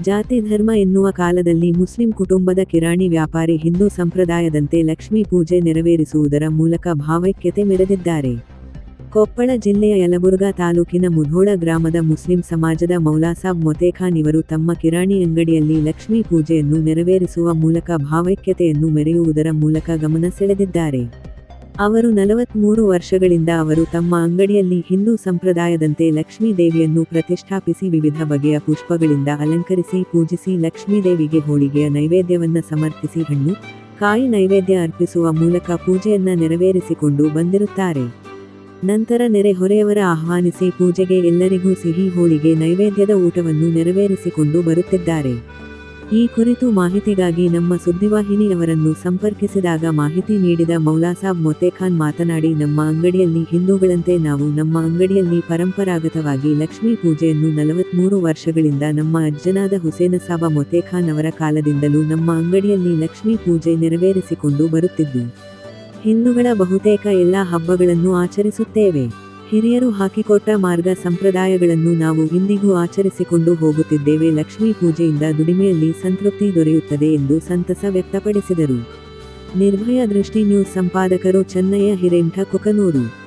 ಜಾತಿ ಧರ್ಮ ಎನ್ನುವ ಕಾಲದಲ್ಲಿ ಮುಸ್ಲಿಂ ಕುಟುಂಬದ ಕಿರಾಣಿ ವ್ಯಾಪಾರಿ ಹಿಂದೂ ಸಂಪ್ರದಾಯದಂತೆ ಲಕ್ಷ್ಮೀ ಪೂಜೆ ನೆರವೇರಿಸುವುದರ ಮೂಲಕ ಭಾವೈಕ್ಯತೆ ಮೆರೆದಿದ್ದಾರೆ. ಕೊಪ್ಪಳ ಜಿಲ್ಲೆಯ ಯಲಬುರ್ಗಾ ತಾಲೂಕಿನ ಮುಧೋಳ ಗ್ರಾಮದ ಮುಸ್ಲಿಂ ಸಮಾಜದ ಮೌಲಾಸಾಬ್ ಮೊತೇಖಾನ್ ಇವರು ತಮ್ಮ ಕಿರಾಣಿ ಅಂಗಡಿಯಲ್ಲಿ ಲಕ್ಷ್ಮೀ ಪೂಜೆಯನ್ನು ನೆರವೇರಿಸುವ ಮೂಲಕ ಭಾವೈಕ್ಯತೆಯನ್ನು ಮೆರೆಯುವುದರ ಮೂಲಕ ಗಮನ ಸೆಳೆದಿದ್ದಾರೆ. ಅವರು ನಲವತ್ಮೂರು ವರ್ಷಗಳಿಂದ ಅವರು ತಮ್ಮ ಅಂಗಡಿಯಲ್ಲಿ ಹಿಂದೂ ಸಂಪ್ರದಾಯದಂತೆ ಲಕ್ಷ್ಮೀ ದೇವಿಯನ್ನು ಪ್ರತಿಷ್ಠಾಪಿಸಿ ವಿವಿಧ ಬಗೆಯ ಪುಷ್ಪಗಳಿಂದ ಅಲಂಕರಿಸಿ ಪೂಜಿಸಿ ಲಕ್ಷ್ಮೀ ದೇವಿಗೆ ಹೋಳಿಗೆಯ ನೈವೇದ್ಯವನ್ನು ಸಮರ್ಪಿಸಿ ಹಣ್ಣು, ಕಾಯಿ ನೈವೇದ್ಯ ಅರ್ಪಿಸುವ ಮೂಲಕ ಪೂಜೆಯನ್ನ ನೆರವೇರಿಸಿಕೊಂಡು ಬಂದಿರುತ್ತಾರೆ. ನಂತರ ನೆರೆಹೊರೆಯವರ ಆಹ್ವಾನಿಸಿ ಪೂಜೆಗೆ ಎಲ್ಲರಿಗೂ ಸಿಹಿ ಹೋಳಿಗೆ ನೈವೇದ್ಯದ ಊಟವನ್ನು ನೆರವೇರಿಸಿಕೊಂಡು ಬರುತ್ತಿದ್ದಾರೆ. ಈ ಕುರಿತು ಮಾಹಿತಿಗಾಗಿ ನಮ್ಮ ಸುದ್ದಿವಾಹಿನಿಯವರನ್ನು ಸಂಪರ್ಕಿಸಿದಾಗ ಮಾಹಿತಿ ನೀಡಿದ ಮೌಲಾಸಾಬ್ ಮೊತೆಖಾನ್ ಮಾತನಾಡಿ, ನಮ್ಮ ಅಂಗಡಿಯಲ್ಲಿ ಹಿಂದೂಗಳಂತೆ ನಾವು ನಮ್ಮ ಅಂಗಡಿಯಲ್ಲಿ ಪರಂಪರಾಗತವಾಗಿ ಲಕ್ಷ್ಮೀ ಪೂಜೆಯನ್ನು ನಲವತ್ಮೂರು ವರ್ಷಗಳಿಂದ ನಮ್ಮ ಅಜ್ಜನಾದ ಹುಸೇನಸಾಬ ಮೊತೆಖಾನ್ ಅವರ ಕಾಲದಿಂದಲೂ ನಮ್ಮ ಅಂಗಡಿಯಲ್ಲಿ ಲಕ್ಷ್ಮೀ ಪೂಜೆ ನೆರವೇರಿಸಿಕೊಂಡು ಬರುತ್ತಿದ್ದು. ಹಿಂದೂಗಳ ಬಹುತೇಕ ಎಲ್ಲ ಹಬ್ಬಗಳನ್ನು ಆಚರಿಸುತ್ತೇವೆ. ಹಿರಿಯರು ಹಾಕಿಕೊಟ್ಟ ಮಾರ್ಗ ಸಂಪ್ರದಾಯಗಳನ್ನು ನಾವು ಇಂದಿಗೂ ಆಚರಿಸಿಕೊಂಡು ಹೋಗುತ್ತಿದ್ದೇವೆ. ಲಕ್ಷ್ಮೀ ಪೂಜೆಯಿಂದ ದುಡಿಮೆಯಲ್ಲಿ ಸಂತೃಪ್ತಿ ದೊರೆಯುತ್ತದೆ ಎಂದು ಸಂತಸ ವ್ಯಕ್ತಪಡಿಸಿದರು. ನಿರ್ಭಯ ದೃಷ್ಟಿ ನ್ಯೂಸ್ ಸಂಪಾದಕರು ಚೆನ್ನಯ್ಯ ಹಿರೇಂಠ ಕುಕನೂರು.